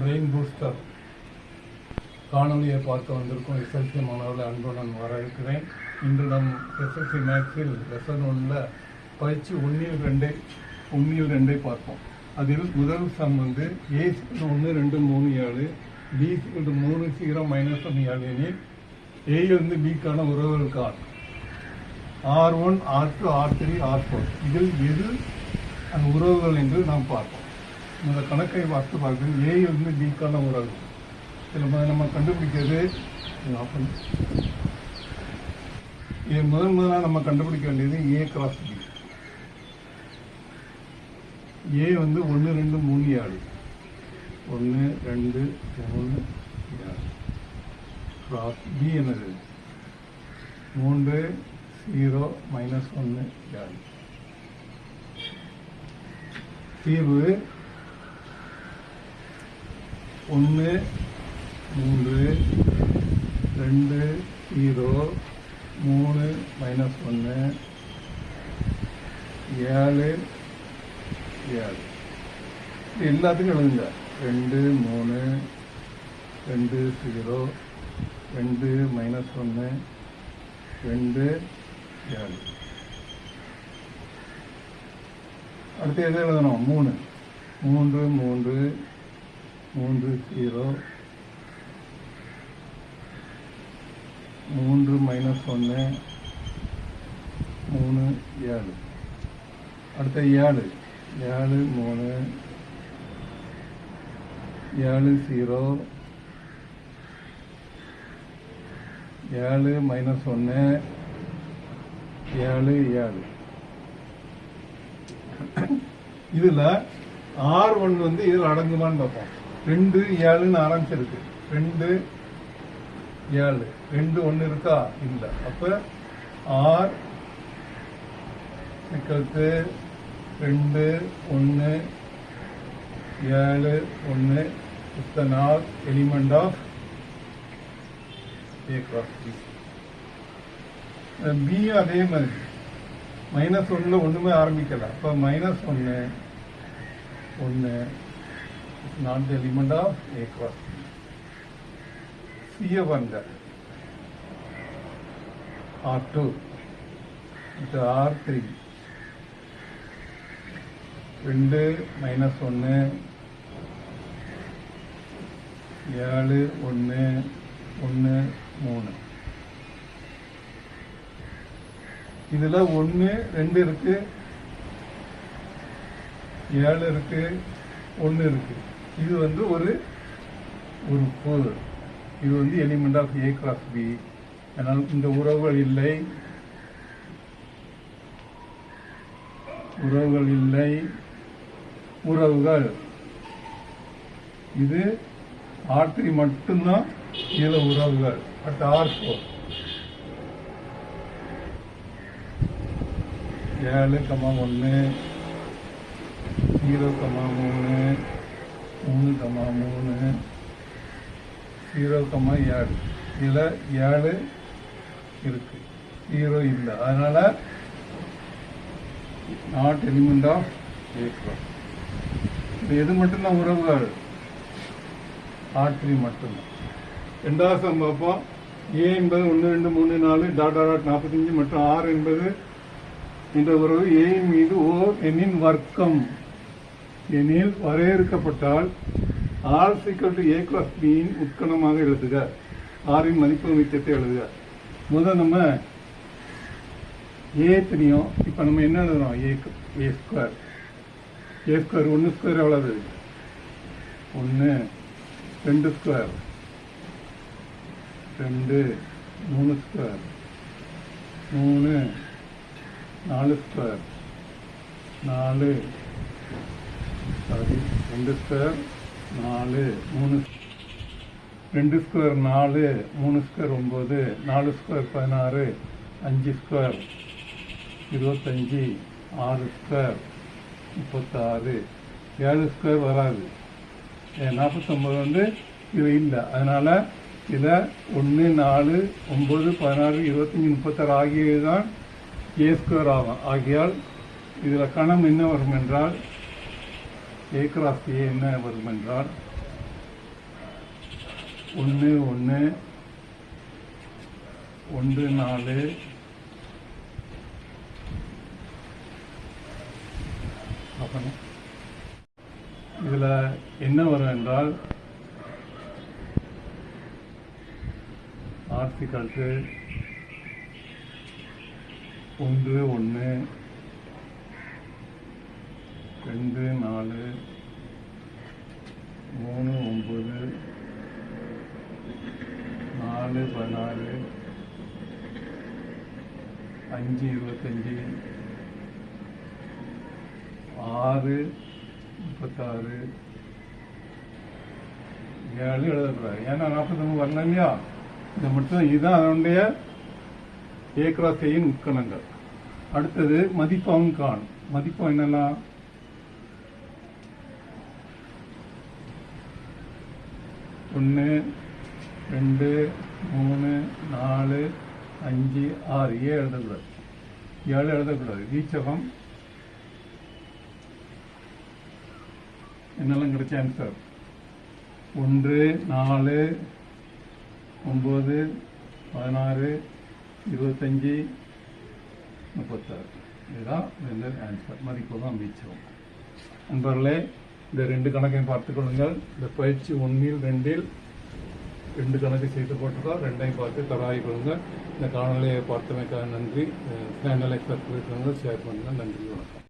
Brain booster காணொலியை பார்க்க வந்திருக்கும் எஸ்எல்சி மாணவர்களை அன்புடன் வரவேற்கிறேன். இன்று நம் எஸ்எல்சி மேக்ஸில் லெசன் ஒன்றில் பயிற்சி ஒன்றில் ரெண்டை ஒன்றில் ரெண்டை பார்ப்போம். அதில் முதல் சம் வந்து ஏ ஒன்று ரெண்டு மூணு ஏழு பி மூணு சீக்கிரம் மைனஸ் ஒன்று ஏழு எனில் ஏயிலிருந்து பிக்கான உறவுகள் car R one R two R three R four இதில் எது அந்த உறவுகள் என்று நாம் பார்ப்போம். இந்த கணக்கை பார்த்து பார்க்கணும் வந்து பிக்கான உறவு. இதில் நம்ம கண்டுபிடிக்கிறது இது முதன் முதலாக நம்ம கண்டுபிடிக்க வேண்டியது ஏ கிராஸ் பி ஏ வந்து ஒன்று ரெண்டு மூணு ஏழு. ஒன்று ரெண்டு மூணு ஏழு. கிராஸ் பி என்னது? மூன்று ஜீரோ மைனஸ் ஒன்று ஏழு. தீர்வு ஒன்று மூன்று ரெண்டு ஜீரோ மூணு மைனஸ் ஒன்று ஏழு ஏழு. எல்லாத்துக்கும் எழுதுங்க. ரெண்டு மூணு ரெண்டு ஜீரோ ரெண்டு மைனஸ் ஒன்று ரெண்டு ஏழு. அடுத்து எது எழுதணும்? மூணு. மூன்று மூன்று மூன்று ஜீரோ மூன்று மைனஸ் ஒன்று மூணு ஏழு. அடுத்த ஏழு ஏழு மூணு ஏழு ஜீரோ ஏழு மைனஸ் ஒன்று ஏழு ஏழு. இதில் ஆர் ஒன் வந்து இதில் அடங்குமான்னு பார்ப்போம். ரெண்டு ஏழுன்னு ஆரம்பிச்சிருக்கு. ரெண்டு ஏழு. ரெண்டு ஒன்று இருக்கா? இல்லை. அப்ப ஆர் சிக்கலுக்கு ரெண்டு ஒன்று ஏழு ஒன்று is the element of A cross B B அதே மாதிரி. மைனஸ் ஒன்றில் ஒன்றுமே ஆரம்பிக்கல. அப்போ மைனஸ் ஒன்று ஒன்று நான்கு element of A cross B சியை பாருங்க ஆர் டூ இது ஆர் த்ரீ ரெண்டு மைனஸ் ஒன்று ஏழு ஒன்று ஒன்று மூணு இதுல ஒன்று ரெண்டு இருக்கு ஏழு இருக்கு ஒன்று இருக்கு இது வந்து ஒரு உறுப்பு இது வந்து element of A cross B ஆனால் இந்த உறவுகள் இல்லை. உறவுகள் இல்லை. உறவுகள். இது ஆர் த்ரீ மட்டும்தான் இதில் உறவுகள். அடுத்து ஆர் ஃபோர் ஏழு கமா ஒன்று ஜீரோ கமா மூணு மூணு கமா மூணு. ஜீரோ கமா ஏழு. இதில் ஏழு இருக்கு. ஜீரோ இல்லை. அதனால் நாட் எலிமெண்ட் ஆஃப் ஏக்ரம் இது எது மட்டும்தான்? உறவுகள். ஆட்ரி மட்டும்தான். ரெண்டாவது சம்பவம் ஏ என்பது ஒன்று ரெண்டு மூணு நாலு டாட் டாட் நாற்பத்தஞ்சு மற்றும் ஆறு என்பது என்ற உறவு ஏயின் மீது ஓர் எண்ணின் வர்க்கம். எனில் வரையறுக்கப்பட்டால் ஆர் சிக்கல் டு ஏ கிளாஸ் பியின் உட்கணமாக எழுதுக. ஆரின் மதிப்பு மிச்சத்தை எழுதுக. முதல் நம்ம ஏ தெரியும் இப்போ நம்ம என்ன எழுதுறோம்? A A square A square ஒன்று ஸ்கொயர் எவ்வளவு? ஒன்று ரெண்டு ஸ்கொயர் ரெண்டு. மூணு ஸ்கொயர் மூணு. நாலு ஸ்கொயர் நாலு. சாரி ரெண்டு ஸ்கொயர் நாலு மூணு ரெண்டு ஸ்கொயர் நாலு மூணு ஸ்கொயர் ஒம்பது நாலு ஸ்கொயர் பதினாறு அஞ்சு ஸ்கொயர் இருபத்தஞ்சி ஆறு ஸ்கொயர் முப்பத்தாறு ஏழு ஸ்கொயர் வராது நாற்பத்தொம்பது வந்து இது இல்லை அதனால் இதில் ஒன்று நாலு ஒம்பது பதினாறு இருபத்தஞ்சி முப்பத்தாறு ஆகியவை தான் ஏ ஸ்கொயர் ஆகும். ஆகியால் இதில் கணம் என்ன வரும் என்றால் ஏ கிராஸ் ஏ என்ன வரும் என்றால் ஒன்று ஒன்று ஒன்று நாலு அப்புறம் இதில் என்ன வரும் என்றால் ஆர்டிகல்ஸு ஒன்று ஒன்று ரெண்டு நாலு மூணு ஒம்பது நாலு பதினாறு அஞ்சு இருபத்தஞ்சி ஆறு முப்பத்தாறு ஏழு எழுதக்கூடாது. ஏன்னா நாற்பத்தொம்பது வரல இல்லையா? இது மட்டும் இதுதான் அதனுடைய ஏக்ராசையின் உட்கணங்கள். அடுத்தது மதிப்பம் கான் மதிப்பம் என்னெல்லாம்? ஒன்று ரெண்டு மூணு நாலு அஞ்சு ஆறு. ஏழு எழுதக்கூடாது. ஏழு எழுதக்கூடாது. வீச்சகம். என்னெல்லாம் கிடைச்ச ஆன்சர் ஒன்று நாலு ஒம்பது பதினாறு இருபத்தஞ்சி முப்பத்தாறு. இதுதான் ஆன்சர் மதிப்பு தான் வீச்சகம். நண்பர்களே இந்த ரெண்டு கணக்கையும் பார்த்துக் கொள்ளுங்கள். இந்த பயிற்சி ஒன்றில் ரெண்டில் ரெண்டு கணக்கு செய்து போட்டிருக்கோம் ரெண்டையும் பார்த்து தராய் கொள்ளுங்கள். இந்த காணொலியை பார்த்தமைக்காக நன்றி. சேனலை சப்ஸ்கிரைப் பண்ணுங்கள் ஷேர் பண்ணுங்கள். நன்றி. வணக்கம்.